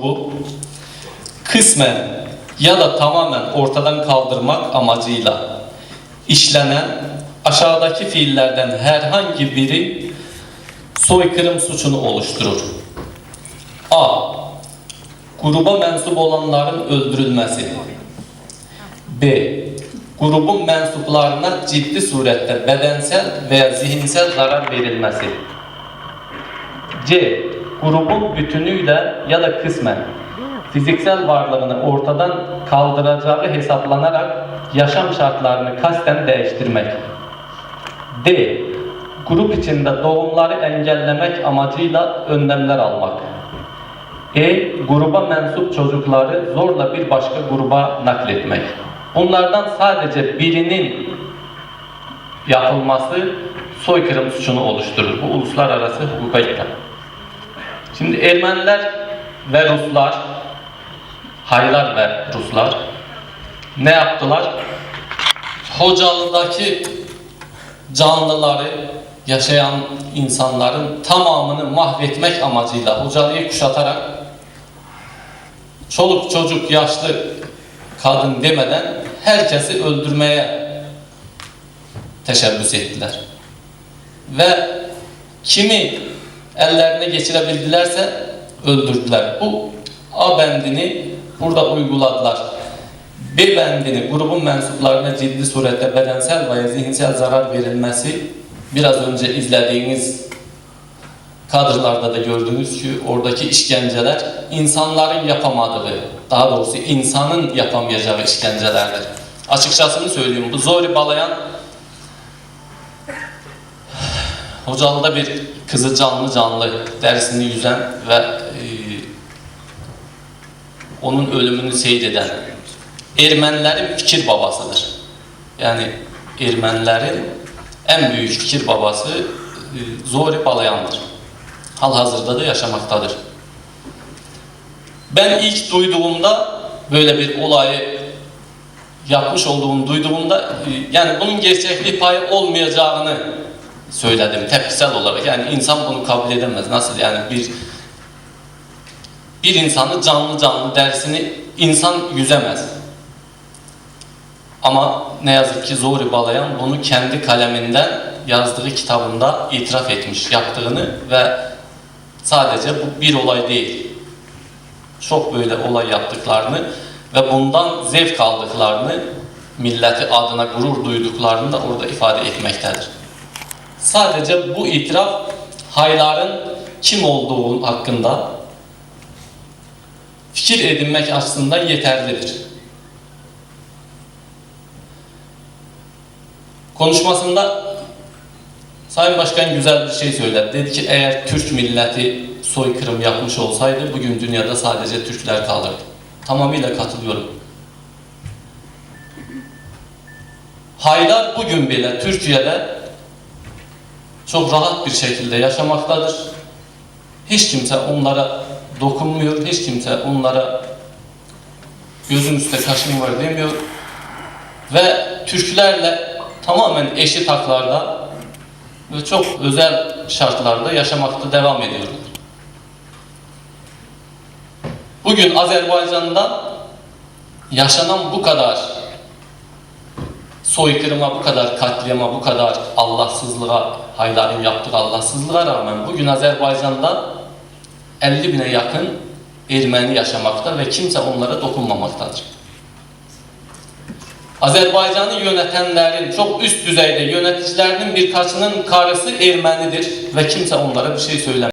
Bu kısmen ya da tamamen ortadan kaldırmak amacıyla işlenen aşağıdaki fiillerden herhangi biri soykırım suçunu oluşturur. A. Gruba mensup olanların öldürülmesi. B. Grubun mensuplarına ciddi surette bedensel veya zihinsel zarar verilmesi. C. Grubun bütünüyle ya da kısmen fiziksel varlığını ortadan kaldıracağı hesaplanarak yaşam şartlarını kasten değiştirmek. D. Grup içinde doğumları engellemek amacıyla önlemler almak. E. Gruba mensup çocukları zorla bir başka gruba nakletmek. Bunlardan sadece birinin yapılması soykırım suçunu oluşturur. Bu uluslararası hukuka gider. Şimdi Ermeniler ve Ruslar, Haylar ve Ruslar ne yaptılar? Hocalı'daki canlıları, yaşayan insanların tamamını mahvetmek amacıyla Hocalı'yı kuşatarak çoluk çocuk, yaşlı kadın demeden herkesi öldürmeye teşebbüs ettiler. Ve kimi ellerine geçirebildilerse öldürdüler. Bu A bendini burada uyguladılar. B bendini grubun mensuplarına ciddi surette bedensel veya zihinsel zarar verilmesi biraz önce izlediğiniz kadrlarda da gördüğünüz ki oradaki işkenceler insanların yapamadığı, daha doğrusu insanın yapamayacağı işkencelerdir. Açıkçasını söyleyeyim bu Zori Balayan Hocalı'da bir kızı canlı canlı dersini yüzen ve e, onun ölümünü seyreden Ermenilerin fikir babasıdır. Yani Ermenilerin en büyük fikir babası e, Zori Balayan'dır. Halhazırda da yaşamaktadır. Ben ilk duyduğumda böyle bir olayı yapmış olduğumu duyduğumda e, yani bunun gerçekliği payı olmayacağını söyledim tepkisel olarak. Yani insan bunu kabul edemez. Nasıl yani bir bir insanı canlı canlı dersini insan yüzemez. Ama ne yazık ki Zori Balayan bunu kendi kaleminden yazdığı kitabında itiraf etmiş yaptığını ve sadece bu bir olay değil. Çok böyle olay yaptıklarını ve bundan zevk aldıklarını milleti adına gurur duyduklarını da orada ifade etmektedir. Sadece bu itiraf hayların kim olduğu hakkında fikir edinmek açısından yeterlidir. Konuşmasında Sayın Başkan güzel bir şey söyledi. Dedi ki eğer Türk milleti soykırım yapmış olsaydı bugün dünyada sadece Türkler kalırdı. Tamamıyla katılıyorum. Haydar bugün bile Türkiye'de çok rahat bir şekilde yaşamaktadır. Hiç kimse onlara dokunmuyor, hiç kimse onlara gözün üstte kaşın var demiyor. Ve Türklerle tamamen eşit haklarda ve çok özel şartlarda yaşamakta devam ediyorlar. Bugün Azerbaycan'da yaşanan bu kadar soykırıma, bu kadar katliama, bu kadar Allahsızlığa, Haydar'ın yaptığı Allahsızlığa rağmen bugün Azerbaycan'da 50 bine yakın Ermeni yaşamakta ve kimse onlara dokunmamaktadır. Azerbaycan'ı yönetenlerin, çok üst düzeyde yöneticilerinin birkaçının karısı Ermenidir ve kimse onlara bir şey söylemiyor.